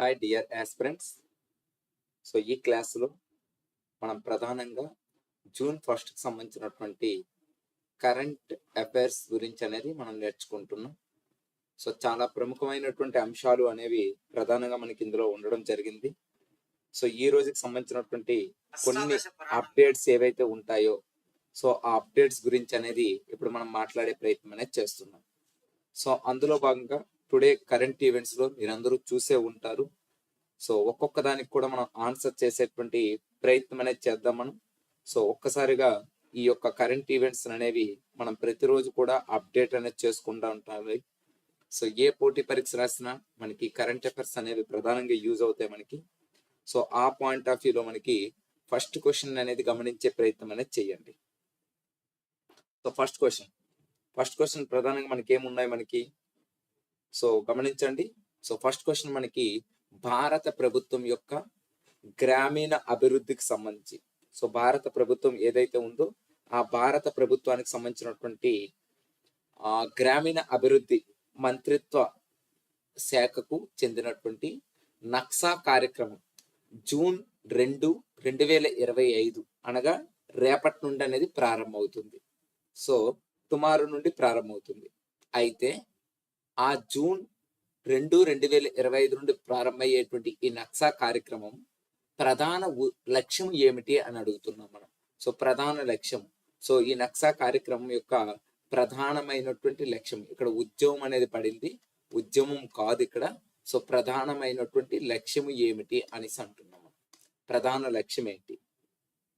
Hi dear aspirants so ఈ క్లాసులో మనం ప్రధానంగా జూన్ ఫస్ట్కి సంబంధించినటువంటి కరెంట్ అఫైర్స్ గురించి అనేది మనం నేర్చుకుంటున్నాం. సో చాలా ప్రముఖమైనటువంటి అంశాలు అనేవి ప్రధానంగా మనకి ఇందులో ఉండడం జరిగింది. సో ఈ రోజుకి సంబంధించినటువంటి కొన్ని అప్డేట్స్ ఏవైతే ఉంటాయో సో ఆ అప్డేట్స్ గురించి అనేది ఇప్పుడు మనం మాట్లాడే ప్రయత్నం అనేది చేస్తున్నాం. సో అందులో భాగంగా టుడే కరెంట్ ఈవెంట్స్లో మీరందరూ చూసే ఉంటారు. సో ఒక్కొక్క దానికి కూడా మనం ఆన్సర్ చేసేటువంటి ప్రయత్నం అనేది చేద్దాం మనం. సో ఒక్కసారిగా ఈ యొక్క కరెంట్ ఈవెంట్స్ అనేవి మనం ప్రతిరోజు కూడా అప్డేట్ అనేది చేసుకుంటూ ఉంటాము సో ఏ పోటీ పరీక్ష రాసినా మనకి కరెంట్ అఫైర్స్ అనేవి ప్రధానంగా యూజ్ అవుతాయి మనకి. సో ఆ పాయింట్ ఆఫ్ వ్యూలో మనకి ఫస్ట్ క్వశ్చన్ అనేది గమనించే ప్రయత్నం అనేది చేయండి. So first question first question ప్రధానంగా మనకి ఏమున్నాయి మనకి? సో గమనించండి. సో ఫస్ట్ క్వశ్చన్ మనకి భారత ప్రభుత్వం యొక్క గ్రామీణ అభివృద్ధికి సంబంధించి. సో భారత ప్రభుత్వం ఏదైతే ఉందో ఆ భారత ప్రభుత్వానికి సంబంధించినటువంటి ఆ గ్రామీణ అభివృద్ధి మంత్రిత్వ శాఖకు చెందినటువంటి నక్సా కార్యక్రమం జూన్ రెండు రెండు వేల ఇరవై ఐదు అనగా రేపటి నుండి అనేది ప్రారంభమవుతుంది. సో తుమారు నుండి ప్రారంభమవుతుంది. అయితే ఆ జూన్ రెండు రెండు వేల ఇరవై ఐదు నుండి ప్రారంభమయ్యేటువంటి ఈ నక్సా కార్యక్రమం ప్రధాన ఉ- లక్ష్యం ఏమిటి అని అడుగుతున్నాం మనం. సో ప్రధాన లక్ష్యం. సో ఈ నక్సా కార్యక్రమం యొక్క ప్రధానమైనటువంటి లక్ష్యం. ఇక్కడ ఉద్యమం అనేది పడింది. ఉద్యమం కాదు ఇక్కడ. సో ప్రధానమైనటువంటి లక్ష్యం ఏమిటి అనేసి అంటున్నాం ప్రధాన లక్ష్యం ఏంటి?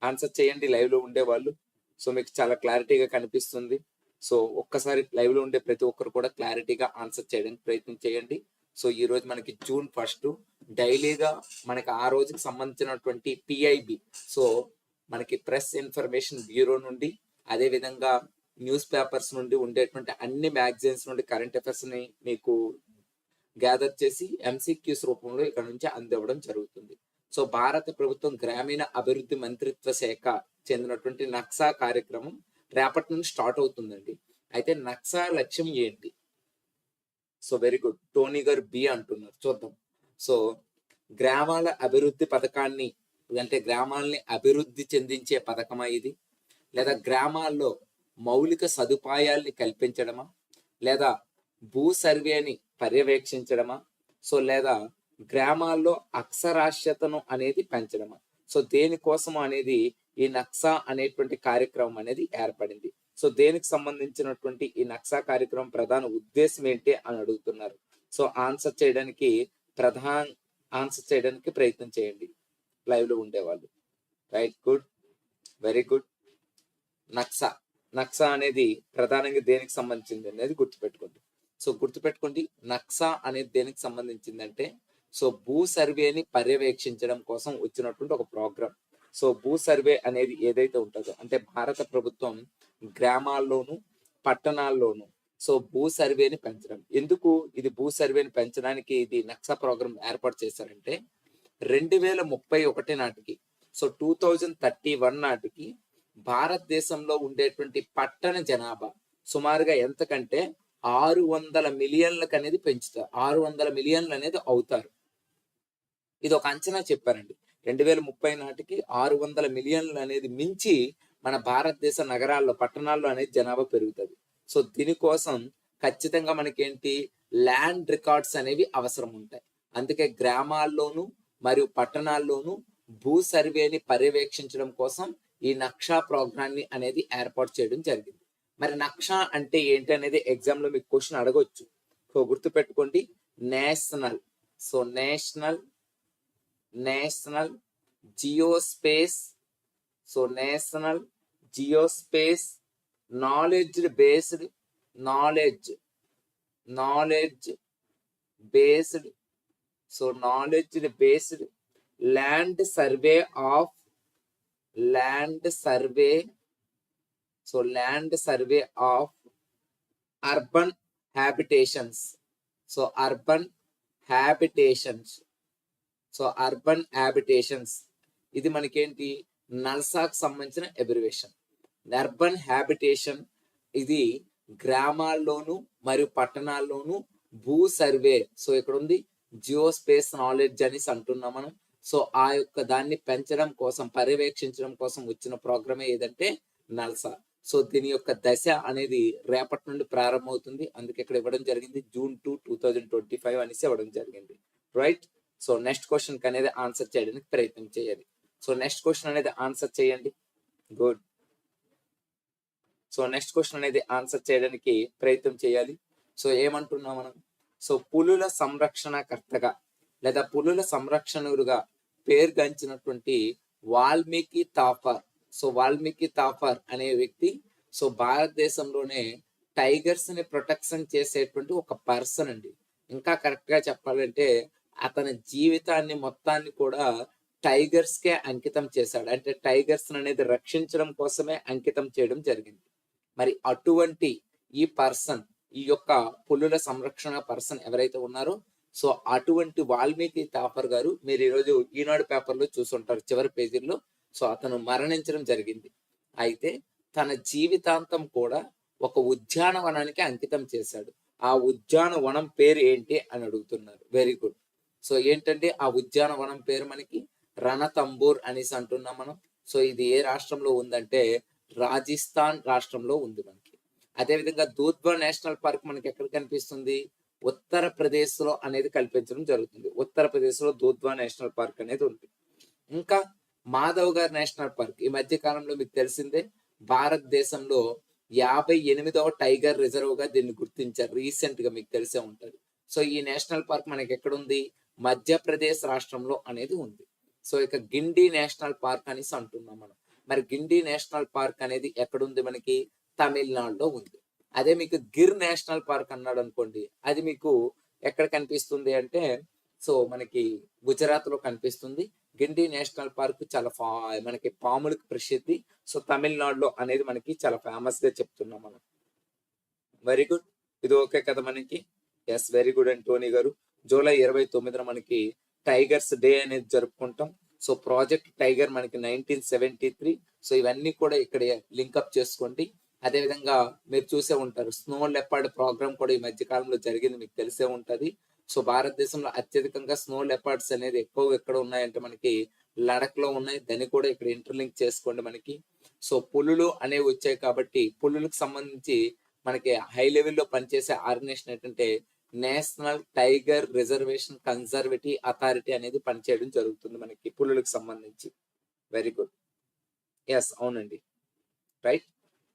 ఆన్సర్ చేయండి. లైవ్లో ఉండే వాళ్ళు. సో మీకు చాలా క్లారిటీగా కనిపిస్తుంది. సో ఒక్కసారి లైవ్లో ఉండే ప్రతి ఒక్కరు కూడా క్లారిటీగా ఆన్సర్ చేయడానికి ప్రయత్నం చేయండి. సో ఈ రోజు మనకి జూన్ ఫస్ట్. డైలీగా మనకి ఆ రోజుకి సంబంధించినటువంటి పిఐబి సో మనకి ప్రెస్ ఇన్ఫర్మేషన్ బ్యూరో నుండి అదే విధంగా న్యూస్ పేపర్స్ నుండి ఉండేటువంటి అన్ని మ్యాగజైన్స్ నుండి కరెంట్ అఫైర్స్ని మీకు గ్యాదర్ చేసి ఎంసీక్యూస్ రూపంలో ఇక్కడ నుంచి అందివ్వడం జరుగుతుంది. సో భారత ప్రభుత్వం గ్రామీణ అభివృద్ధి మంత్రిత్వ శాఖ చెందినటువంటి నక్సా కార్యక్రమం రేపటి నుండి స్టార్ట్ అవుతుందండి. అయితే నక్సా లక్ష్యం ఏంటి? So very good. టోనీ గారు బి అంటున్నారు. చూద్దాం. సో గ్రామాల అభివృద్ధి పథకాన్ని అంటే గ్రామాలని అభివృద్ధి చెందించే పథకమా ఇది? లేదా గ్రామాల్లో మౌలిక సదుపాయాల్ని కల్పించడమా? లేదా భూ సర్వేని పర్యవేక్షించడమా? సో లేదా గ్రామాల్లో అక్షరాస్యతను అనేది పెంచడమా? సో దేనికోసం అనేది ఈ నక్సా అనేటువంటి కార్యక్రమం అనేది ఏర్పడింది. సో దేనికి సంబంధించినటువంటి ఈ నక్సా కార్యక్రమం ప్రధాన ఉద్దేశం ఏంటి అని అడుగుతున్నారు. సో ఆన్సర్ చేయడానికి ప్రధాన ఆన్సర్ చేయడానికి ప్రయత్నం చేయండి. లైవ్లో ఉండేవాళ్ళు. Right good. Very good. Naksha. Naksha అనేది ప్రధానంగా దేనికి సంబంధించింది అనేది గుర్తుపెట్టుకోండి. సో గుర్తుపెట్టుకోండి నక్సా అనేది దేనికి సంబంధించిందంటే సో భూ సర్వేని పర్యవేక్షించడం కోసం వచ్చినటువంటి ఒక ప్రోగ్రామ్ సో భూ సర్వే అనేది ఏదైతే ఉంటుందో అంటే భారత ప్రభుత్వం గ్రామాల్లోను పట్టణాల్లోను సో భూ సర్వేని పెంచడం. ఎందుకు ఇది భూ సర్వేని పెంచడానికి ఇది నక్సా ప్రోగ్రామ్ ఏర్పాటు చేశారంటే రెండు వేల ముప్పై ఒకటి నాటికి so two thousand thirty one నాటికి భారతదేశంలో ఉండేటువంటి పట్టణ జనాభా సుమారుగా ఎంతకంటే ఆరు వందల మిలియన్లకు అనేది పెంచుతారు. ఆరు వందల మిలియన్లు అనేది అవుతారు. ఇది ఒక అంచనా చెప్పారండి. రెండు వేల ముప్పై నాటికి ఆరు వందల మిలియన్లు అనేది మించి మన భారతదేశ నగరాల్లో పట్టణాల్లో అనేది జనాభా పెరుగుతుంది. సో దీనికోసం ఖచ్చితంగా మనకేంటి? ల్యాండ్ రికార్డ్స్ అనేవి అవసరం ఉంటాయి అందుకే గ్రామాల్లోనూ మరియు పట్టణాల్లోనూ భూ సర్వేని పర్యవేక్షించడం కోసం ఈ నక్షా ప్రోగ్రాన్ని అనేది ఏర్పాటు చేయడం జరిగింది. మరి నక్షా అంటే ఏంటి అనేది ఎగ్జామ్లో మీకు క్వశ్చన్ అడగొచ్చు. సో గుర్తుపెట్టుకోండి. National. So national national geospace, so national geospace knowledge based knowledge knowledge based so knowledge based land survey of land survey so land survey of urban habitations so urban habitations so urban habitations. ఇది మనకేంటి? నల్సాకు సంబంధించిన abbreviation urban habitation ఇది గ్రామాల్లోను మరియు పట్టణాల్లోను భూ survey. So ఇక్కడ ఉంది Jio space knowledge అనేసి అంటున్నాం మనం. సో ఆ యొక్క దాన్ని పెంచడం కోసం పర్యవేక్షించడం కోసం వచ్చిన ప్రోగ్రామే ఏదంటే నల్సా. సో దీని యొక్క దశ అనేది రేపటి నుండి ప్రారంభమవుతుంది. అందుకే ఇక్కడ ఇవ్వడం జరిగింది June two two thousand twenty five అనేసి ఇవ్వడం జరిగింది. రైట్? సో నెక్స్ట్ క్వశ్చన్ అనేది ఆన్సర్ చేయడానికి ప్రయత్నం చేయాలి. సో నెక్స్ట్ క్వశ్చన్ అనేది ఆన్సర్ చేయండి. గుడ్. సో నెక్స్ట్ క్వశ్చన్ అనేది ఆన్సర్ చేయడానికి ప్రయత్నం చేయాలి. సో ఏమంటున్నాం మనం? సో పులుల సంరక్షణకర్తగా లేదా పులుల సంరక్షణుడుగా పేరుగాంచినటువంటి వాల్మీకి తాఫర్. సో వాల్మీకి తాఫర్ అనే వ్యక్తి సో భారతదేశంలోనే టైగర్స్ని ప్రొటెక్షన్ చేసేటువంటి ఒక పర్సన్ అండి. ఇంకా కరెక్ట్గా చెప్పాలంటే అతని జీవితాన్ని మొత్తాన్ని కూడా టైగర్స్ కే అంకితం చేశాడు. అంటే టైగర్స్ అనేది రక్షించడం కోసమే అంకితం చేయడం జరిగింది. మరి అటువంటి ఈ పర్సన్ ఈ యొక్క పులుల సంరక్షణ పర్సన్ ఎవరైతే ఉన్నారో సో అటువంటి వాల్మీకి తాపర్ గారు మీరు ఈరోజు ఈనాడు పేపర్లో చూసుంటారు చివరి పేజీల్లో. సో అతను మరణించడం జరిగింది. అయితే తన జీవితాంతం కూడా ఒక ఉద్యానవనానికి అంకితం చేశాడు. ఆ ఉద్యానవనం పేరు ఏంటి అని అడుగుతున్నారు. Very good. సో ఏంటంటే ఆ ఉద్యానవనం పేరు మనకి? రణతంబూర్ అనేసి అంటున్నాం మనం. సో ఇది ఏ రాష్ట్రంలో ఉందంటే రాజస్థాన్ రాష్ట్రంలో ఉంది మనకి. అదేవిధంగా దూద్వా నేషనల్ పార్క్ మనకి ఎక్కడ కనిపిస్తుంది? ఉత్తరప్రదేశ్లో అనేది కల్పించడం జరుగుతుంది. ఉత్తరప్రదేశ్లో దూద్వా నేషనల్ పార్క్ అనేది ఉంది. ఇంకా మాధవ్ గారు నేషనల్ పార్క్ ఈ మధ్య కాలంలో మీకు తెలిసిందే భారతదేశంలో యాభై ఎనిమిదవ టైగర్ రిజర్వ్గా దీన్ని గుర్తించారు. రీసెంట్గా మీకు తెలిసే ఉంటుంది. సో ఈ నేషనల్ పార్క్ మనకి ఎక్కడ ఉంది? మధ్యప్రదేశ్ రాష్ట్రంలో అనేది ఉంది. సో ఇక గిండి నేషనల్ పార్క్ అనేసి అంటున్నాం మనం. మరి గిండి నేషనల్ పార్క్ అనేది ఎక్కడుంది మనకి? తమిళనాడులో ఉంది. అదే మీకు గిర్ నేషనల్ పార్క్ అన్నాడు అనుకోండి అది మీకు ఎక్కడ కనిపిస్తుంది అంటే సో మనకి గుజరాత్లో కనిపిస్తుంది. గిండి నేషనల్ పార్క్ చాలా ఫా మనకి పాములకు ప్రసిద్ధి. సో తమిళనాడులో అనేది మనకి చాలా ఫేమస్గా చెప్తున్నాం మనం. Very good. ఇది ఓకే కదా మనకి? Yes very good and Tony గారు. జూలై ఇరవై తొమ్మిదిన మనకి టైగర్స్ డే అనేది జరుపుకుంటాం. సో ప్రాజెక్ట్ టైగర్ మనకి నైన్టీన్ సెవెంటీ త్రీ. సో ఇవన్నీ కూడా ఇక్కడ లింకప్ చేసుకోండి. అదే విధంగా మీరు చూసే ఉంటారు స్నో లెపర్డ్ ప్రోగ్రామ్ కూడా ఈ మధ్య కాలంలో జరిగింది మీకు తెలిసే ఉంటుంది. సో భారతదేశంలో అత్యధికంగా స్నో లెపర్డ్స్ అనేది ఎక్కువ ఎక్కడ ఉన్నాయంటే మనకి లడక్లో ఉన్నాయి. దాన్ని కూడా ఇక్కడ ఇంటర్లింక్ చేసుకోండి మనకి. సో పులులు అనేవి వచ్చాయి కాబట్టి పులులకు సంబంధించి మనకి హై లెవెల్లో పనిచేసే ఆర్గనైజేషన్ ఏంటంటే national tiger reservation conservative authority అనేది పనిచేయడం జరుగుతుంది మనకి పులులకు సంబంధించి. వెరీ గుడ్ ఎస్ అవునండి. రైట్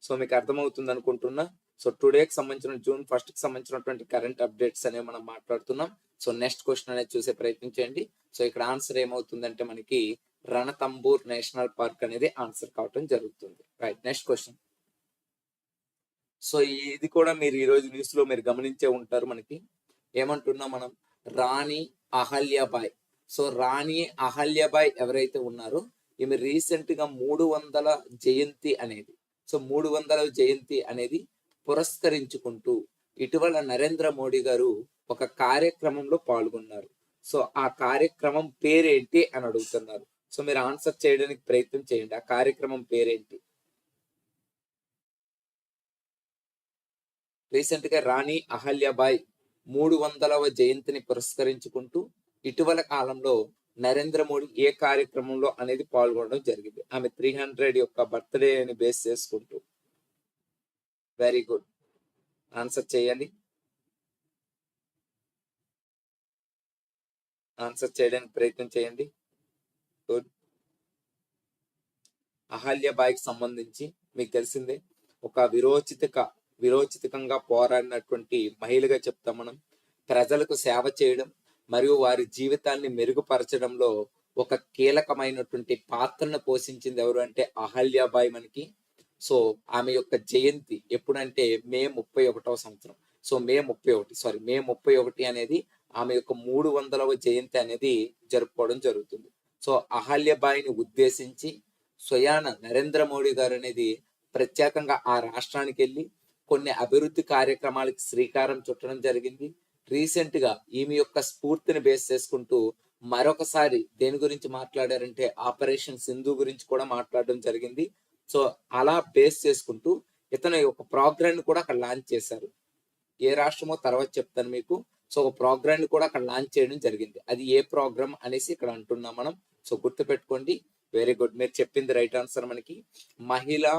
సో మీకు అర్థమవుతుంది అనుకుంటున్నా. సో టుడేకి సంబంధించిన జూన్ ఫస్ట్కి సంబంధించినటువంటి కరెంట్ అప్డేట్స్ అనేవి మనం మాట్లాడుతున్నాం. సో నెక్స్ట్ క్వశ్చన్ అనేది చూసే ప్రయత్నం చేయండి. సో ఇక్కడ ఆన్సర్ ఏమవుతుందంటే మనకి రణతంబూర్ నేషనల్ పార్క్ అనేది ఆన్సర్ కావటం జరుగుతుంది. రైట్ నెక్స్ట్ క్వశ్చన్ సో ఇది కూడా మీరు ఈరోజు న్యూస్లో మీరు గమనించే ఉంటారు మనకి. ఏమంటున్నాం మనం? రాణి అహల్యాబాయ్. సో రాణి అహల్యాబాయ్ ఎవరైతే ఉన్నారో ఈమె రీసెంట్గా మూడు వందల జయంతి అనేది సో మూడు వందల జయంతి అనేది పురస్కరించుకుంటూ ఇటీవల నరేంద్ర మోడీ గారు ఒక కార్యక్రమంలో పాల్గొన్నారు. సో ఆ కార్యక్రమం పేరేంటి అని అడుగుతున్నారు. సో మీరు ఆన్సర్ చేయడానికి ప్రయత్నం చేయండి. ఆ కార్యక్రమం పేరేంటి? రీసెంట్గా రాణి అహల్యాబాయ్ మూడు వందలవ జయంతిని పురస్కరించుకుంటూ ఇటీవల కాలంలో నరేంద్ర మోడీ ఏ కార్యక్రమంలో అనేది పాల్గొనడం జరిగింది. ఆమె త్రీ హండ్రెడ్ యొక్క బర్త్డే అని బేస్ చేసుకుంటూ. వెరీ గుడ్ ఆన్సర్ చేయండి. ఆన్సర్ చేయడానికి ప్రయత్నం చేయండి. గుడ్ అహల్యబాయికి సంబంధించి మీకు తెలిసిందే ఒక విరోచితక విరోచితకంగా పోరాడినటువంటి మహిళగా చెప్తాం మనం. ప్రజలకు సేవ చేయడం మరియు వారి జీవితాన్ని మెరుగుపరచడంలో ఒక కీలకమైనటువంటి పాత్రను పోషించింది ఎవరు అంటే అహల్యాబాయి మనకి. సో ఆమె యొక్క జయంతి ఎప్పుడంటే మే ముప్పై ఒకటవ సంవత్సరం. సో మే ముప్పై ఒకటి సారీ మే ముప్పై ఒకటి అనేది ఆమె యొక్క మూడు వందలవ జయంతి అనేది జరుపుకోవడం జరుగుతుంది. సో అహల్యబాయిని ఉద్దేశించి స్వయాన నరేంద్ర మోడీ గారు అనేది ప్రత్యేకంగా ఆ రాష్ట్రానికి వెళ్ళి కొన్ని అభివృద్ధి కార్యక్రమాలకు శ్రీకారం చుట్టడం జరిగింది. రీసెంట్గా ఈమె యొక్క స్ఫూర్తిని బేస్ చేసుకుంటూ మరొకసారి దేని గురించి మాట్లాడారంటే ఆపరేషన్ సింధు గురించి కూడా మాట్లాడడం జరిగింది. సో అలా బేస్ చేసుకుంటూ ఇతను ఒక ప్రోగ్రామ్ కూడా అక్కడ లాంచ్ చేశారు. ఏ రాష్ట్రమో తర్వాత చెప్తాను మీకు. సో ఒక ప్రోగ్రామ్ కూడా అక్కడ లాంచ్ చేయడం జరిగింది. అది ఏ ప్రోగ్రామ్ అనేసి ఇక్కడ అంటున్నాం మనం. సో గుర్తు పెట్టుకోండి వెరీ గుడ్ మీరు చెప్పింది రైట్ ఆన్సర్ మనకి. మహిళా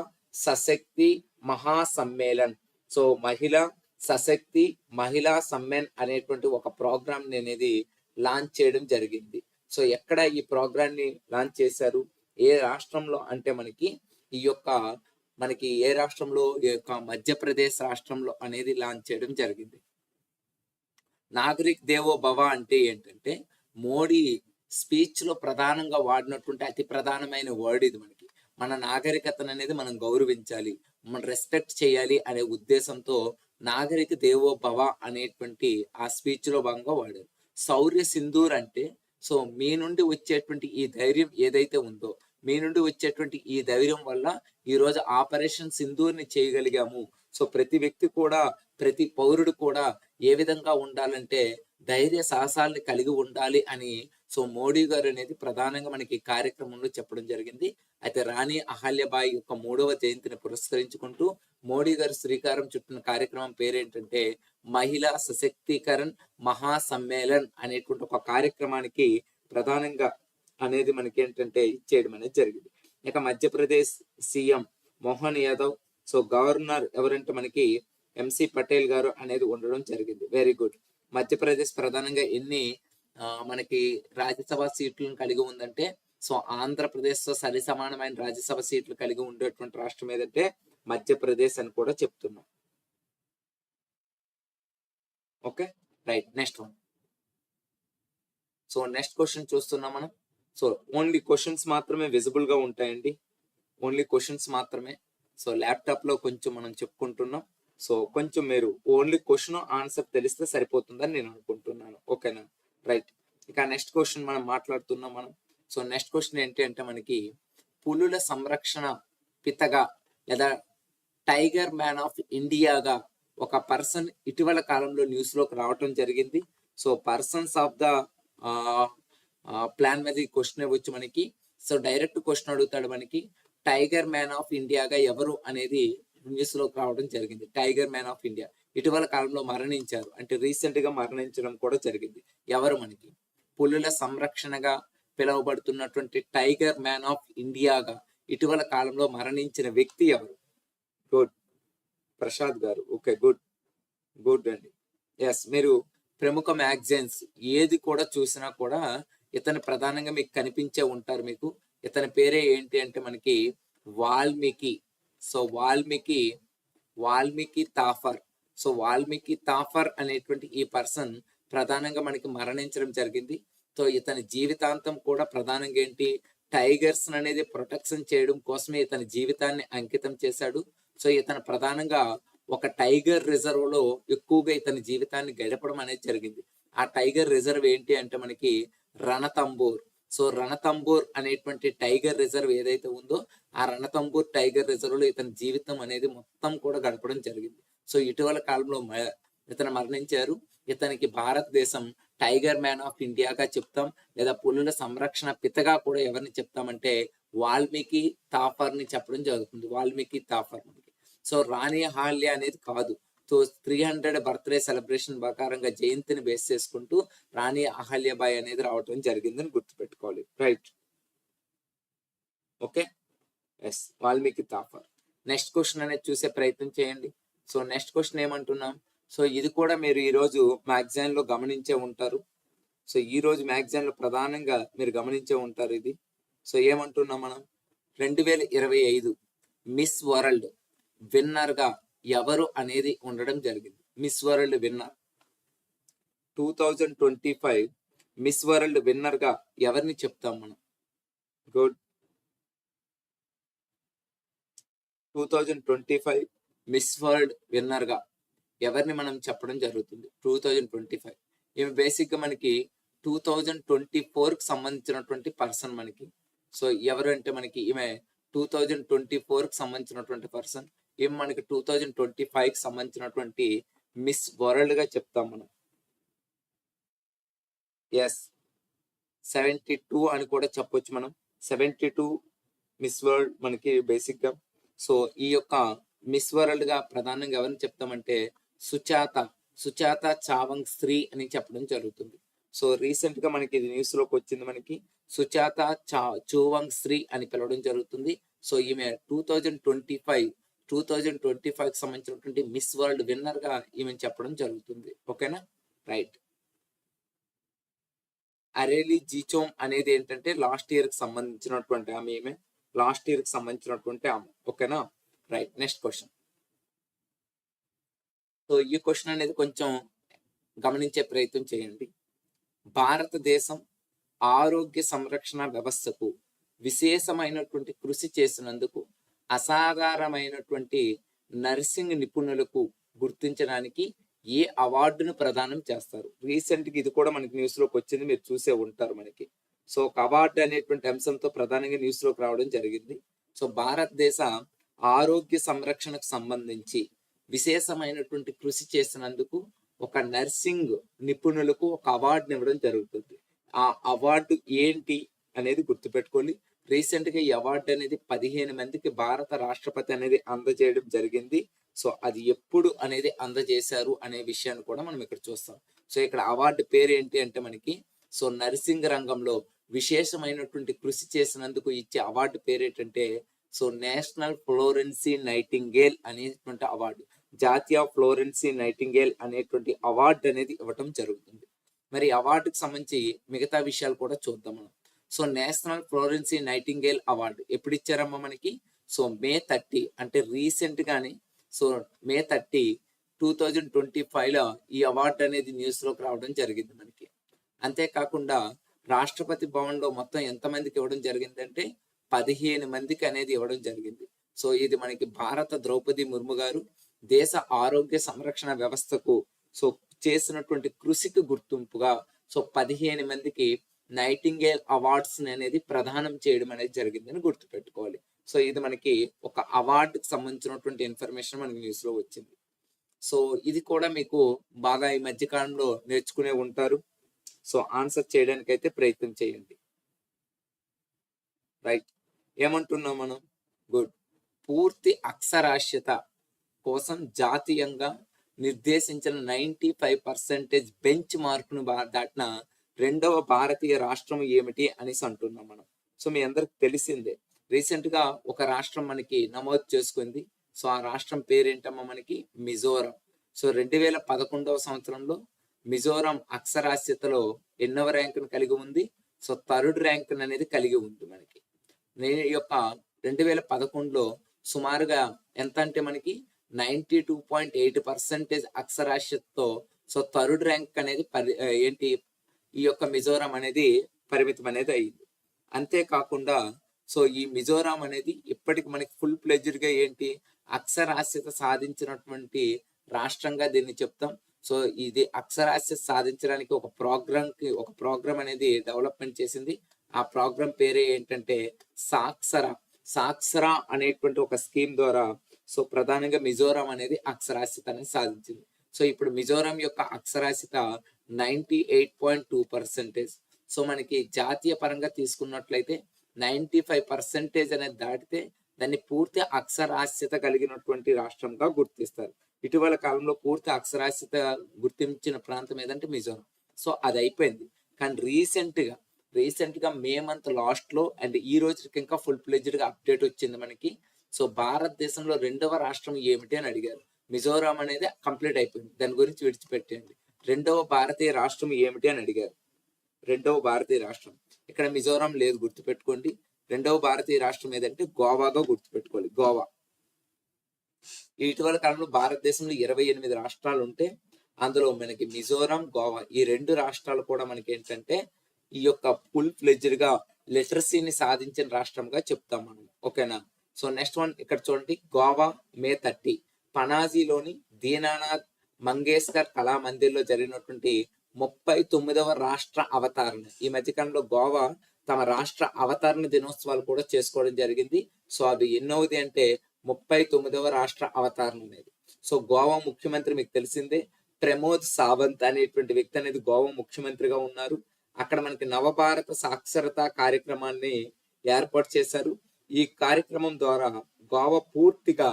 సశక్తి మహాసమ్మేళన్. సో మహిళ సశక్తి మహిళా సమ్మేన్ అనేటువంటి ఒక ప్రోగ్రామ్ అనేది లాంచ్ చేయడం జరిగింది. సో ఎక్కడ ఈ ప్రోగ్రామ్ని లాంచ్ చేశారు? ఏ రాష్ట్రంలో? అంటే మనకి ఈ యొక్క మనకి ఏ రాష్ట్రంలో? ఈ యొక్క మధ్యప్రదేశ్ రాష్ట్రంలో అనేది లాంచ్ చేయడం జరిగింది. నాగరిక్ దేవో భవ అంటే ఏంటంటే మోడీ స్పీచ్లో ప్రధానంగా వాడినటువంటి అతి ప్రధానమైన వర్డ్ ఇది మనకి. మన నాగరికతను అనేది మనం గౌరవించాలి మనం రెస్పెక్ట్ చేయాలి అనే ఉద్దేశంతో నాగరిక దేవో భవ అనేటువంటి ఆ స్పీచ్లో భాగంగా వాడారు. శౌర్య సింధూర్ అంటే సో మీ నుండి వచ్చేటువంటి ఈ ధైర్యం ఏదైతే ఉందో మీ నుండి వచ్చేటువంటి ఈ ధైర్యం వల్ల ఈ రోజు ఆపరేషన్ సింధూర్ని చేయగలిగాము. సో ప్రతి వ్యక్తి కూడా ప్రతి పౌరుడు కూడా ఏ విధంగా ఉండాలంటే ధైర్య సాహసాలను కలిగి ఉండాలి అని సో మోడీ గారు అనేది ప్రధానంగా మనకి ఈ కార్యక్రమంలో చెప్పడం జరిగింది. అయితే రాణి అహల్యబాయి యొక్క మూడవ జయంతిని పురస్కరించుకుంటూ మోడీ గారు శ్రీకారం చుట్టిన కార్యక్రమం పేరేంటంటే మహిళా సశక్తీకరణ్ మహాసమ్మేళన్ అనేటువంటి ఒక కార్యక్రమానికి ప్రధానంగా అనేది మనకి ఏంటంటే ఇచ్చేయడం అనేది జరిగింది. ఇక Madhya Pradesh CM Mohan Yadav so governor ఎవరంటే మనకి ఎంసి పటేల్ గారు అనేది ఉండడం జరిగింది. Very good. మధ్యప్రదేశ్ ప్రధానంగా ఎన్ని మనకి రాజ్యసభ సీట్లను కలిగి ఉందంటే సో ఆంధ్రప్రదేశ్తో సరి సమానమైన రాజ్యసభ సీట్లు కలిగి ఉండేటువంటి రాష్ట్రం ఏదంటే మధ్యప్రదేశ్ అని కూడా చెప్తున్నాం. Okay? Right. Next one. So next question చూస్తున్నాం మనం. సో ఓన్లీ క్వశ్చన్స్ మాత్రమే విజిబుల్గా ఉంటాయండి. ఓన్లీ క్వశ్చన్స్ మాత్రమే. సో ల్యాప్టాప్లో కొంచెం మనం చెప్పుకుంటున్నాం. సో కొంచెం మీరు ఓన్లీ క్వశ్చన్ ఆన్సర్ తెలిస్తే సరిపోతుందని నేను అనుకుంటున్నాను. ఓకేనా? రైట్. ఇక నెక్స్ట్ క్వశ్చన్ మనం మాట్లాడుతున్నాం మనం. సో నెక్స్ట్ క్వశ్చన్ ఏంటి అంటే మనకి పులుల సంరక్షణ పితగా లేదా టైగర్ మ్యాన్ ఆఫ్ ఇండియాగా ఒక పర్సన్ ఇటీవల కాలంలో న్యూస్లోకి రావటం జరిగింది. So persons of the plan మీద క్వశ్చన్ వచ్చి మనకి సో డైరెక్ట్ క్వశ్చన్ అడుగుతాడు మనకి టైగర్ మ్యాన్ ఆఫ్ ఇండియాగా ఎవరు అనేది న్యూస్లోకి రావడం జరిగింది. Tiger man of India. ఇటీవల కాలంలో మరణించారు. అంటే రీసెంట్గా మరణించడం కూడా జరిగింది. ఎవరు మనకి? పులుల సంరక్షణగా పిలువబడుతున్నటువంటి టైగర్ మ్యాన్ ఆఫ్ ఇండియాగా ఇటీవల కాలంలో మరణించిన వ్యక్తి ఎవరు? గుడ్ ప్రసాద్ గారు. ఓకే గుడ్ గుడ్ అండి. ఎస్ మీరు ప్రముఖ మ్యాగజైన్స్ ఏది కూడా చూసినా కూడా ఇతను ప్రధానంగా మీకు కనిపించే ఉంటారు మీకు. ఇతని పేరే ఏంటి అంటే మనకి వాల్మీకి. సో వాల్మీకి వాల్మీకి తాఫర్. సో వాల్మీకి తాఫర్ అనేటువంటి ఈ పర్సన్ ప్రధానంగా మనకి మరణించడం జరిగింది. సో ఇతని జీవితాంతం కూడా ప్రధానంగా ఏంటి? టైగర్స్ అనేది ప్రొటెక్షన్ చేయడం కోసమే ఇతని జీవితాన్ని అంకితం చేశాడు. సో ఇతను ప్రధానంగా ఒక టైగర్ రిజర్వ్లో ఎక్కువగా ఇతని జీవితాన్ని గడపడం అనేది జరిగింది. ఆ టైగర్ రిజర్వ్ ఏంటి అంటే మనకి రణతంబూర్. సో రణతంబూర్ అనేటువంటి టైగర్ రిజర్వ్ ఏదైతే ఉందో ఆ రణతంబూర్ టైగర్ రిజర్వ్లో ఇతని జీవితం అనేది మొత్తం కూడా గడపడం జరిగింది. సో ఇటీవల కాలంలో మ- ఇతను మరణించారు. ఇతనికి భారతదేశం టైగర్ మ్యాన్ ఆఫ్ ఇండియాగా చెప్తాం. లేదా పులుల సంరక్షణ పితగా కూడా ఎవరిని చెప్తామంటే వాల్మీకి తాఫర్ని చెప్పడం జరుగుతుంది. వాల్మీకి తాఫర్ మనకి. సో రాణి హాల్య అనేది కాదు. So three hundred birthday celebration ప్రకారంగా జయంతిని బేస్ చేసుకుంటూ రాణి అహల్యబాయ్ అనేది రావటం జరిగిందని గుర్తుపెట్టుకోవాలి. Right. Okay? Yes. Valmiki Thapar. Next question అనేది చూసే ప్రయత్నం చేయండి. సో నెక్స్ట్ క్వశ్చన్ ఏమంటున్నాం? సో ఇది కూడా మీరు ఈరోజు రోజు మ్యాగజైన్లో గమనించే ఉంటారు. సో ఈ రోజు మ్యాగజైన్లో ప్రధానంగా మీరు గమనించే ఉంటారు ఇది. సో ఏమంటున్నాం మనం? రెండు వేల ఇరవై ఐదు మిస్ వరల్డ్ విన్నర్గా ఎవరు అనేది ఉండడం జరిగింది. Miss world winner. Two thousand twenty five miss world విన్నర్గా ఎవరిని చెప్తాం మనం? Good two thousand twenty five miss world విన్నర్గా ఎవరిని మనం చెప్పడం జరుగుతుంది? Two thousand twenty five. ఈమె బేసిక్గా మనకి టూ థౌజండ్ ట్వంటీ ఫోర్కి సంబంధించినటువంటి పర్సన్ మనకి. సో ఎవరు అంటే మనకి ఈమె టూ థౌజండ్ ట్వంటీ ఫోర్కి సంబంధించినటువంటి పర్సన్. ఈమె మనకి టూ థౌజండ్ ట్వంటీ ఫైవ్కి సంబంధించినటువంటి మిస్ వరల్డ్గా చెప్తాం మనం. ఎస్ సెవెంటీ టూ అని కూడా చెప్పొచ్చు మనం. సెవెంటీ టూ మిస్ వరల్డ్ మనకి బేసిక్గా సో ఈ యొక్క మిస్ వరల్డ్గా ప్రధానంగా ఎవరిని చెప్తామంటే సుచాత సుచాత చావంగ్ స్త్రీ అని చెప్పడం జరుగుతుంది. సో రీసెంట్గా మనకి ఇది న్యూస్లోకి వచ్చింది మనకి సుచాత చా చూవంగ్ స్త్రీ అని పిలవడం జరుగుతుంది. సో ఈమె two thousand twenty five two thousand twenty ఫైవ్కి సంబంధించినటువంటి మిస్ వరల్డ్ విన్నర్గా ఈమె చెప్పడం జరుగుతుంది. ఓకేనా రైట్ అరేలి జీచోమ్ అనేది ఏంటంటే లాస్ట్ ఇయర్కి సంబంధించినటువంటి ఆమె ఈమె. లాస్ట్ ఇయర్కి సంబంధించినటువంటి ఆమె. ఓకేనా రైట్ నెక్స్ట్ క్వశ్చన్ సో ఈ క్వశ్చన్ అనేది కొంచెం గమనించే ప్రయత్నం చేయండి. భారతదేశం ఆరోగ్య సంరక్షణ వ్యవస్థకు విశేషమైనటువంటి కృషి చేసినందుకు అసాధారణమైనటువంటి నర్సింగ్ నిపుణులకు గుర్తించడానికి ఏ అవార్డును ప్రదానం చేస్తారు? రీసెంట్గా ఇది కూడా మనకి న్యూస్లోకి వచ్చింది మీరు చూసే ఉంటారు మనకి. సో ఒక అవార్డు అనేటువంటి అంశంతో ప్రధానంగా న్యూస్లోకి రావడం జరిగింది. సో భారతదేశ ఆరోగ్య సంరక్షణకు సంబంధించి విశేషమైనటువంటి కృషి చేసినందుకు ఒక నర్సింగ్ నిపుణులకు ఒక అవార్డుని ఇవ్వడం జరుగుతుంది. ఆ అవార్డు ఏంటి అనేది గుర్తుపెట్టుకోవాలి రీసెంట్గా ఈ అవార్డు అనేది పదిహేను మందికి భారత రాష్ట్రపతి అనేది అందజేయడం జరిగింది. సో అది ఎప్పుడు అనేది అందజేశారు అనే విషయాన్ని కూడా మనం ఇక్కడ చూస్తాం. సో ఇక్కడ అవార్డు పేరు ఏంటి అంటే మనకి సో నర్సింగ్ రంగంలో విశేషమైనటువంటి కృషి చేసినందుకు ఇచ్చే అవార్డు పేరు ఏంటంటే సో నేషనల్ ఫ్లోరెన్సీ నైటింగేల్ అనేటువంటి అవార్డు జాతీయ ఫ్లోరెన్సీ నైటింగేల్ అనేటువంటి అవార్డు అనేది ఇవ్వటం జరుగుతుంది. మరి అవార్డుకి సంబంధించి మిగతా విషయాలు కూడా చూద్దాం మనం. So national Florence Nightingale award ఎప్పుడు ఇచ్చారమ్మా మనకి? సో మే థర్టీ అంటే రీసెంట్ గానే so May thirty two thousand twenty ఫైవ్లో ఈ అవార్డు అనేది న్యూస్లోకి రావడం జరిగింది మనకి. అంతేకాకుండా రాష్ట్రపతి భవన్లో మొత్తం ఎంతమందికి ఇవ్వడం జరిగిందంటే పదిహేను మందికి అనేది ఇవ్వడం జరిగింది. సో ఇది మనకి భారత ద్రౌపది ముర్ము గారు దేశ ఆరోగ్య సంరక్షణ వ్యవస్థకు సో చేసినటువంటి కృషికి గుర్తింపుగా సో పదిహేను మందికి నైటింగేల్ అవార్డ్స్ అనేది ప్రదానం చేయడం అనేది జరిగిందని గుర్తుపెట్టుకోవాలి. సో ఇది మనకి ఒక అవార్డుకి సంబంధించినటువంటి ఇన్ఫర్మేషన్ మనకి న్యూస్లో వచ్చింది. సో ఇది కూడా మీకు బాగా ఈ మధ్య కాలంలో నేర్చుకునే ఉంటారు. సో ఆన్సర్ చేయడానికి అయితే ప్రయత్నం చేయండి. రైట్. ఏమంటున్నాం మనం? గుడ్. పూర్తి అక్షరాస్యత కోసం జాతీయంగా నిర్దేశించిన నైంటీ ఫైవ్ పర్సెంటేజ్ బెంచ్ మార్కును దాటిన రెండవ భారతీయ రాష్ట్రం ఏమిటి అనేసి అంటున్నాం మనం. సో మీ అందరికి తెలిసిందే. రీసెంట్గా ఒక రాష్ట్రం మనకి నమోదు చేసుకుంది. సో ఆ రాష్ట్రం పేరేంటమ్మా మనకి? మిజోరం. సో రెండు వేల పదకొండవ సంవత్సరంలో మిజోరం అక్షరాస్యతలో ఎన్నవ ర్యాంకును కలిగి ఉంది? సో థర్డ్ ర్యాంక్ అనేది కలిగి ఉంది మనకి. నేను ఈ యొక్క రెండు వేల పదకొండులో సుమారుగా ఎంత అంటే మనకి ninety two point eight percentage అక్షరాస్యతతో so third rank అనేది పరి ఏంటి ఈ యొక్క మిజోరాం అనేది పరిమితం అనేది అయింది. అంతేకాకుండా సో ఈ మిజోరాం అనేది ఇప్పటికి మనకి ఫుల్ ప్లెజర్గా ఏంటి అక్షరాస్యత సాధించినటువంటి రాష్ట్రంగా దీన్ని చెప్తాం. సో ఇది అక్షరాస్యత సాధించడానికి ఒక ప్రోగ్రామ్కి ఒక ప్రోగ్రామ్ అనేది డెవలప్మెంట్ చేసింది. ఆ ప్రోగ్రామ్ పేరే ఏంటంటే సాక్షర. సాక్షర అనేటువంటి ఒక స్కీమ్ ద్వారా సో ప్రధానంగా మిజోరాం అనేది అక్షరాస్యతని సాధించింది. సో ఇప్పుడు మిజోరాం యొక్క అక్షరాస్యత ninety eight point two percentage. So మనకి జాతీయ పరంగా తీసుకున్నట్లయితే నైంటీ ఫైవ్ పర్సెంటేజ్ అనేది దాటితే దాన్ని పూర్తి అక్షరాస్యత కలిగినటువంటి రాష్ట్రంగా గుర్తిస్తారు. ఇటీవల కాలంలో పూర్తి అక్షరాస్యత గుర్తించిన ప్రాంతం ఏదంటే మిజోరాం. సో అది అయిపోయింది. కానీ రీసెంట్గా రీసెంట్గా మే మంత్ లాస్ట్లో అండ్ ఈ రోజుకి ఇంకా ఫుల్ ప్లేజ్డ్గా అప్డేట్ వచ్చింది మనకి. సో భారతదేశంలో రెండవ రాష్ట్రం ఏమిటి అని అడిగారు. మిజోరాం అనేది కంప్లీట్ అయిపోయింది. దాని గురించి విడిచిపెట్టండి రెండవ భారతీయ రాష్ట్రం ఏమిటి అని అడిగారు. రెండవ భారతీయ రాష్ట్రం. ఇక్కడ మిజోరాం లేదు గుర్తుపెట్టుకోండి. రెండవ భారతీయ రాష్ట్రం ఏదంటే గోవాగా గుర్తుపెట్టుకోవాలి. గోవా. ఇటీవల కాలంలో భారతదేశంలో ఇరవై ఎనిమిది రాష్ట్రాలు ఉంటే అందులో మనకి మిజోరాం గోవా ఈ రెండు రాష్ట్రాలు కూడా మనకి ఏంటంటే ఈ యొక్క ఫుల్ ఫ్లెజ్డ్గా లిటరసీని సాధించిన రాష్ట్రంగా చెప్తాం మనం. ఓకేనా సో నెక్స్ట్ వన్ ఇక్కడ చూడండి. Goa May thirty. పనాజీలోని Dinanath Mangeshkar Kala మందిర్లో జరిగినటువంటి ముప్పై తొమ్మిదవ రాష్ట్ర అవతరణ. ఈ మధ్యకాలంలో గోవా తమ రాష్ట్ర అవతరణ దినోత్సవాలు కూడా చేసుకోవడం జరిగింది. సో అది ఎన్నోది అంటే ముప్పై తొమ్మిదవ రాష్ట్ర అవతరణ అనేది. సో గోవా ముఖ్యమంత్రి మీకు తెలిసిందే. ప్రమోద్ సావంత్ అనేటువంటి వ్యక్తి అనేది గోవా ముఖ్యమంత్రిగా ఉన్నారు. అక్కడ మనకి నవభారత సాక్షరత కార్యక్రమాన్ని ఏర్పాటు చేశారు. ఈ కార్యక్రమం ద్వారా గోవా పూర్తిగా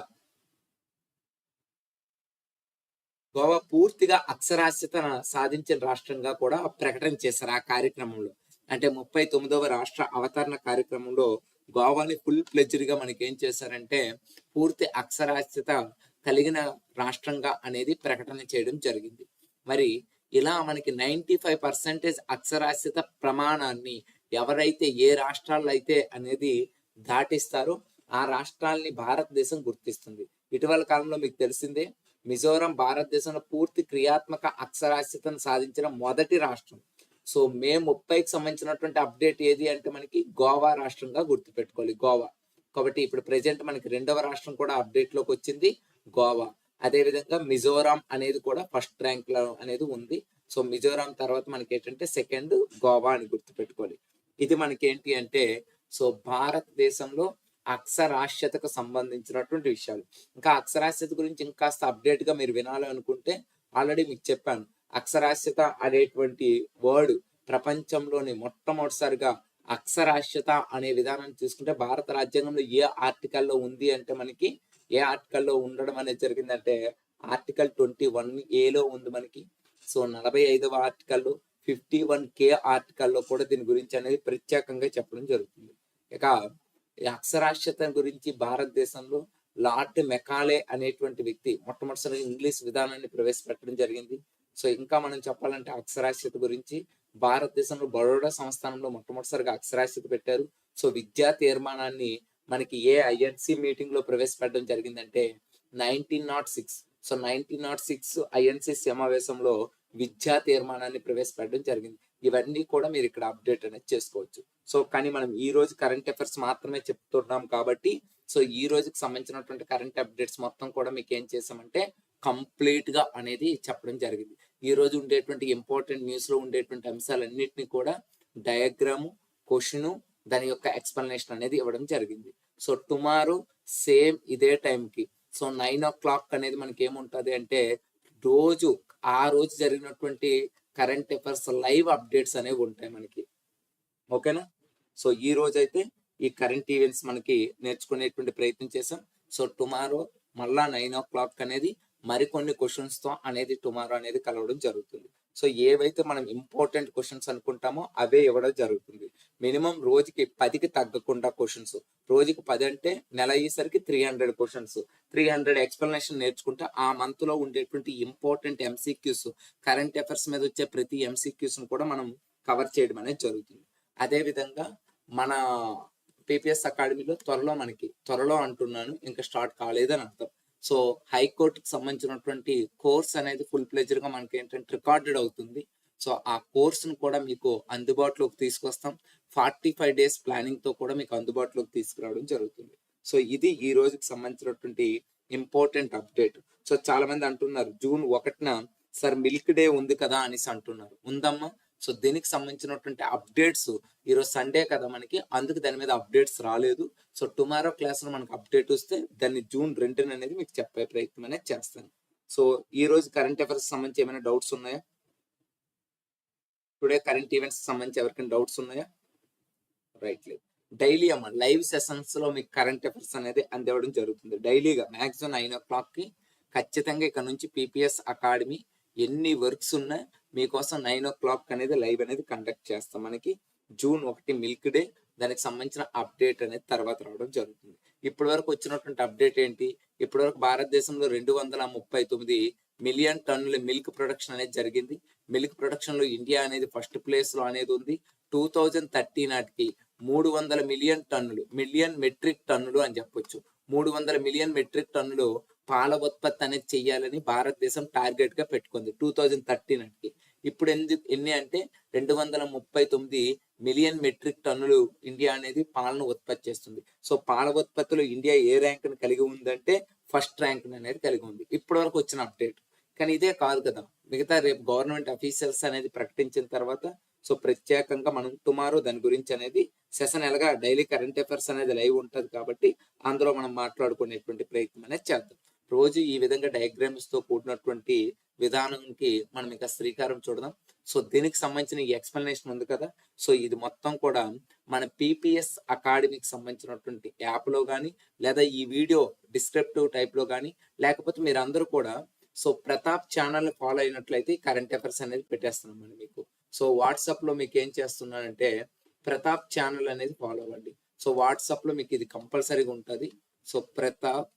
గోవా పూర్తిగా అక్షరాస్యత సాధించిన రాష్ట్రంగా కూడా ప్రకటన చేశారు ఆ కార్యక్రమంలో. అంటే ముప్పై తొమ్మిదవ రాష్ట్ర అవతరణ కార్యక్రమంలో గోవాని ఫుల్ ప్లెజర్గా మనకి ఏం చేశారంటే పూర్తి అక్షరాస్యత కలిగిన రాష్ట్రంగా అనేది ప్రకటన చేయడం జరిగింది. మరి ఇలా మనకి నైంటీ ఫైవ్ పర్సెంటేజ్ అక్షరాస్యత ప్రమాణాన్ని ఎవరైతే ఏ రాష్ట్రాల్లో అయితే అనేది దాటిస్తారో ఆ రాష్ట్రాల్ని భారతదేశం గుర్తిస్తుంది. ఇటీవల కాలంలో మీకు తెలిసిందే మిజోరం భారతదేశంలో పూర్తి క్రియాత్మక అక్షరాస్యతను సాధించిన మొదటి రాష్ట్రం. సో మే ముప్పైకి సంబంధించినటువంటి అప్డేట్ ఏది అంటే మనకి గోవా రాష్ట్రంగా గుర్తుపెట్టుకోవాలి గోవా. కాబట్టి ఇప్పుడు ప్రజెంట్ మనకి రెండవ రాష్ట్రం కూడా అప్డేట్లోకి వచ్చింది గోవా. అదేవిధంగా మిజోరాం అనేది కూడా ఫస్ట్ ర్యాంక్లో అనేది ఉంది. సో మిజోరాం తర్వాత మనకి ఏంటంటే సెకండ్ గోవా అని గుర్తుపెట్టుకోవాలి. ఇది మనకి ఏంటి అంటే సో భారతదేశంలో అక్షరాస్యతకు సంబంధించినటువంటి విషయాలు. ఇంకా అక్షరాస్యత గురించి ఇంకాస్త అప్డేట్గా మీరు వినాలి అనుకుంటే ఆల్రెడీ మీకు చెప్పాను. అక్షరాస్యత అనేటువంటి వర్డ్ ప్రపంచంలోని మొట్టమొదటిసారిగా అక్షరాస్యత అనే విధానాన్ని తీసుకుంటే భారత రాజ్యాంగంలో ఏ ఆర్టికల్లో ఉంది అంటే మనకి ఏ ఆర్టికల్లో ఉండడం అనేది జరిగిందంటే ఆర్టికల్ ట్వంటీ వన్ ఏలో ఉంది మనకి. సో నలభై ఐదవ ఆర్టికల్లో ఫిఫ్టీ వన్ కే ఆర్టికల్లో కూడా దీని గురించి అనేది ప్రత్యేకంగా చెప్పడం జరుగుతుంది. ఇక అక్షరాస్యత గురించి భారతదేశంలో లార్డ్ మెకాలే అనేటువంటి వ్యక్తి మొట్టమొదటిసారి ఇంగ్లీష్ విధానాన్ని ప్రవేశపెట్టడం జరిగింది. సో ఇంకా మనం చెప్పాలంటే అక్షరాస్యత గురించి భారతదేశంలో బరోడా సంస్థానంలో మొట్టమొదటిసారిగా అక్షరాస్యత పెట్టారు. సో విద్యా తీర్మానాన్ని మనకి ఏ ఐఎన్సి మీటింగ్లో ప్రవేశపెట్టడం జరిగిందంటే nineteen nought six. So nineteen nought six INC సమావేశంలో విద్యా తీర్మానాన్ని ప్రవేశపెట్టడం జరిగింది. ఇవన్నీ కూడా మీరు ఇక్కడ అప్డేట్ అనేది చేసుకోవచ్చు. సో కానీ మనం ఈ రోజు కరెంట్ అఫైర్స్ మాత్రమే చెప్తున్నాం కాబట్టి సో ఈ రోజుకి సంబంధించినటువంటి కరెంట్ అప్డేట్స్ మొత్తం కూడా మీకు ఏం చేసామంటే కంప్లీట్గా అనేది చెప్పడం జరిగింది. ఈ రోజు ఉండేటువంటి ఇంపార్టెంట్ న్యూస్లో ఉండేటువంటి అంశాలన్నింటినీ కూడా డయాగ్రాము క్వశ్చను దాని యొక్క ఎక్స్ప్లెనేషన్ అనేది ఇవ్వడం జరిగింది. సో టుమారో సేమ్ ఇదే టైంకి సో నైన్ ఓ క్లాక్ అనేది మనకి ఏముంటుంది అంటే రోజు ఆ రోజు జరిగినటువంటి కరెంట్ అఫైర్స్ లైవ్ అప్డేట్స్ అనేవి ఉంటాయి మనకి. ఓకేనా? సో ఈ రోజు అయితే ఈ కరెంట్ ఈవెంట్స్ మనకి నేర్చుకునేటువంటి ప్రయత్నం చేసాం సో టుమారో మళ్ళా నైన్ ఓ క్లాక్ అనేది మరికొన్ని క్వశ్చన్స్తో అనేది టుమారో అనేది కలవడం జరుగుతుంది. సో ఏవైతే మనం ఇంపార్టెంట్ క్వశ్చన్స్ అనుకుంటామో అవే ఇవ్వడం జరుగుతుంది. మినిమం రోజుకి పదికి తగ్గకుండా క్వశ్చన్స్. రోజుకి పది అంటే నెల అయ్యేసరికి three hundred questions three hundred explanation నేర్చుకుంటే ఆ మంత్లో ఉండేటువంటి ఇంపార్టెంట్ ఎంసీక్యూస్ కరెంట్ అఫైర్స్ మీద వచ్చే ప్రతి ఎంసీక్యూస్ కూడా మనం కవర్ చేయడం అనేది జరుగుతుంది. అదే విధంగా మన పిపిఎస్ అకాడమీలో త్వరలో మనకి త్వరలో అంటున్నాను ఇంకా స్టార్ట్ కాలేదని అర్థం. సో హైకోర్టుకి సంబంధించినటువంటి కోర్స్ అనేది ఫుల్ ప్లెజర్గా మనకి ఏంటంటే రికార్డెడ్ అవుతుంది. సో ఆ కోర్సును కూడా మీకు అందుబాటులోకి తీసుకొస్తాం. ఫార్టీ ఫైవ్ డేస్ ప్లానింగ్తో కూడా మీకు అందుబాటులోకి తీసుకురావడం జరుగుతుంది. సో ఇది ఈ రోజుకి సంబంధించినటువంటి ఇంపార్టెంట్ అప్డేట్ సో చాలా మంది అంటున్నారు జూన్ ఒకటిన సార్ మిల్క్ డే ఉంది కదా అనేసి అంటున్నారు. ఉందమ్మా సో దీనికి సంబంధించినటువంటి అప్డేట్స్ ఈరోజు సండే కదా మనకి. అందుకు దాని మీద అప్డేట్స్ రాలేదు. సో టుమారో క్లాస్లో మనకు అప్డేట్ వస్తే దాన్ని జూన్ రెండున అనేది మీకు చెప్పే ప్రయత్నం అనేది చేస్తాను. సో ఈ రోజు కరెంట్ అఫైర్స్ సంబంధించి ఏమైనా డౌట్స్ ఉన్నాయా? టుడే కరెంట్ ఈవెంట్స్ సంబంధించి ఎవరికైనా డౌట్స్ ఉన్నాయా? రైట్ లేదు. డైలీ అమ్మ లైవ్ సెషన్స్లో మీకు కరెంట్ అఫైర్స్ అనేది అందివ్వడం జరుగుతుంది. డైలీగా మాక్సిమం నైన్ ఓ క్లాక్కి ఖచ్చితంగా ఇక్కడ నుంచి పీపీఎస్ అకాడమీ ఎన్ని వర్క్స్ ఉన్నా మీకోసం నైన్ ఓ క్లాక్ అనేది లైవ్ అనేది కండక్ట్ చేస్తాం. మనకి జూన్ ఒకటి మిల్క్ డే దానికి సంబంధించిన అప్డేట్ అనేది తర్వాత రావడం జరుగుతుంది. ఇప్పటి వరకు వచ్చినటువంటి అప్డేట్ ఏంటి? ఇప్పటి వరకు భారతదేశంలో రెండు వందల ముప్పై తొమ్మిది మిలియన్ టన్నుల మిల్క్ ప్రొడక్షన్ అనేది జరిగింది. మిల్క్ ప్రొడక్షన్లో ఇండియా అనేది ఫస్ట్ ప్లేస్లో అనేది ఉంది. టూ థౌజండ్ థర్టీ నాటికి మూడు వందల మిలియన్ టన్నులు మిలియన్ మెట్రిక్ టన్నులు అని చెప్పొచ్చు. మూడు వందల మిలియన్ మెట్రిక్ టన్నులు పాల ఉత్పత్తి అనేది చెయ్యాలని భారతదేశం టార్గెట్గా పెట్టుకుంది. టూ థౌజండ్ థర్టీ నాటికి ఇప్పుడు ఎందుకు ఎన్ని అంటే రెండు వందల ముప్పై తొమ్మిది మిలియన్ మెట్రిక్ టన్నులు ఇండియా అనేది పాలను ఉత్పత్తి చేస్తుంది. సో పాల ఉత్పత్తిలో ఇండియా ఏ ర్యాంక్ను కలిగి ఉందంటే ఫస్ట్ ర్యాంక్ అనేది కలిగి ఉంది. ఇప్పటి వరకు వచ్చిన అప్డేట్. కానీ ఇదే కాదు కదా. మిగతా రేపు గవర్నమెంట్ అఫీషియల్స్ అనేది ప్రకటించిన తర్వాత సో ప్రత్యేకంగా మనం టుమారో దాని గురించి అనేది సెషన్ ఎలాగా డైలీ కరెంట్ అఫైర్స్ అనేది లైవ్ ఉంటుంది కాబట్టి అందులో మనం మాట్లాడుకునేటువంటి ప్రయత్నం అనేది చేద్దాం. రోజు ఈ విధంగా డయాగ్రామ్స్తో కూడినటువంటి విధానంకి మనం ఇంకా శ్రీకారం చూడదాం. సో దీనికి సంబంధించిన ఈ ఎక్స్ప్లెనేషన్ ఉంది కదా. సో ఇది మొత్తం కూడా మన పీపీఎస్ అకాడమీకి సంబంధించినటువంటి యాప్లో కానీ లేదా ఈ వీడియో డిస్క్రిప్టివ్ టైప్లో కానీ లేకపోతే మీరు అందరూ కూడా సో ప్రతాప్ ఛానల్ ఫాలో అయినట్లయితే కరెంట్ అఫైర్స్ అనేది పెట్టేస్తున్నామండి మీకు. సో వాట్సాప్లో మీకు ఏం చేస్తున్నానంటే ప్రతాప్ ఛానల్ అనేది ఫాలో అవ్వండి. సో వాట్సాప్లో మీకు ఇది కంపల్సరీగా ఉంటుంది. సో ప్రతాప్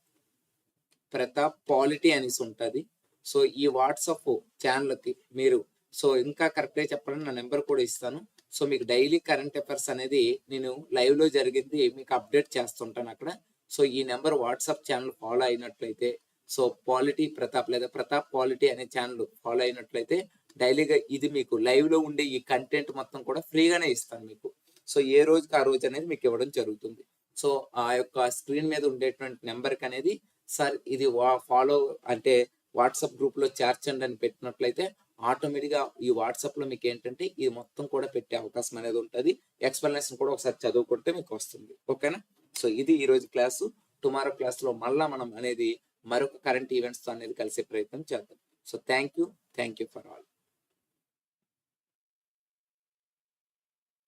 ప్రతాప్ పాలిటీ అనేసి ఉంటుంది. సో ఈ వాట్సాప్ ఛానల్కి మీరు సో ఇంకా కరెక్ట్గా చెప్పాలని నా నెంబర్ కూడా ఇస్తాను. సో మీకు డైలీ కరెంట్ అఫైర్స్ అనేది నేను లైవ్లో జరిగింది మీకు అప్డేట్ చేస్తుంటాను అక్కడ. సో ఈ నెంబర్ వాట్సాప్ ఛానల్ ఫాలో అయినట్లయితే సో పాలిటీ ప్రతాప్ లేదా ప్రతాప్ పాలిటీ అనే ఛానల్ ఫాలో అయినట్లయితే డైలీగా ఇది మీకు లైవ్లో ఉండే ఈ కంటెంట్ మొత్తం కూడా ఫ్రీగానే ఇస్తాను మీకు. సో ఏ రోజుకి ఆ రోజు అనేది మీకు ఇవ్వడం జరుగుతుంది. సో ఆ యొక్క స్క్రీన్ మీద ఉండేటువంటి నెంబర్కి అనేది సార్ ఇది ఫాలో అంటే వాట్సాప్ గ్రూప్లో చేర్చండి అని పెట్టినట్లయితే ఆటోమేటిక్గా ఈ వాట్సాప్లో మీకు ఏంటంటే ఇది మొత్తం కూడా పెట్టే అవకాశం అనేది ఉంటుంది. ఎక్స్ప్లెనేషన్ కూడా ఒకసారి చదువుకుంటే మీకు వస్తుంది. ఓకేనా? సో ఇది ఈ రోజు క్లాసు. టుమారో క్లాస్లో మళ్ళా మనం అనేది మరొక కరెంట్ ఈవెంట్స్తో అనేది కలిసే ప్రయత్నం చేద్దాం. So thank you thank you for all.